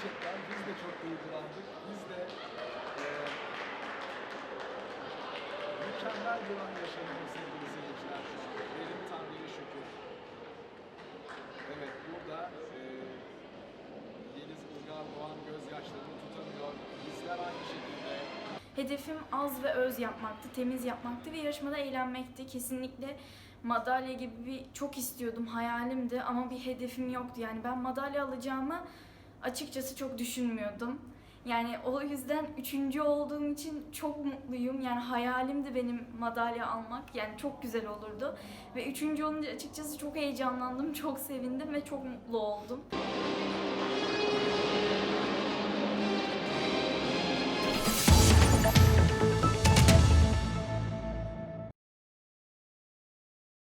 Gerçekten biz de çok duygulandık. Biz de e, mükemmel bir an yaşadık sevgili seyirciler. Benim Tanrı'ya şükür. Evet burada e, Yeliz Ilgar Doğan gözyaşlarını tutamıyor. Bizler aynı şekilde Hedefim az ve öz yapmaktı, temiz yapmaktı ve yarışmada eğlenmekti. Kesinlikle madalya gibi bir çok istiyordum, hayalimdi ama bir hedefim yoktu. Yani ben madalya alacağımı açıkçası çok düşünmüyordum. Yani o yüzden üçüncü olduğum için çok mutluyum. Yani hayalimdi benim madalya almak. Yani çok güzel olurdu. Ve üçüncü olunca açıkçası çok heyecanlandım, çok sevindim ve çok mutlu oldum.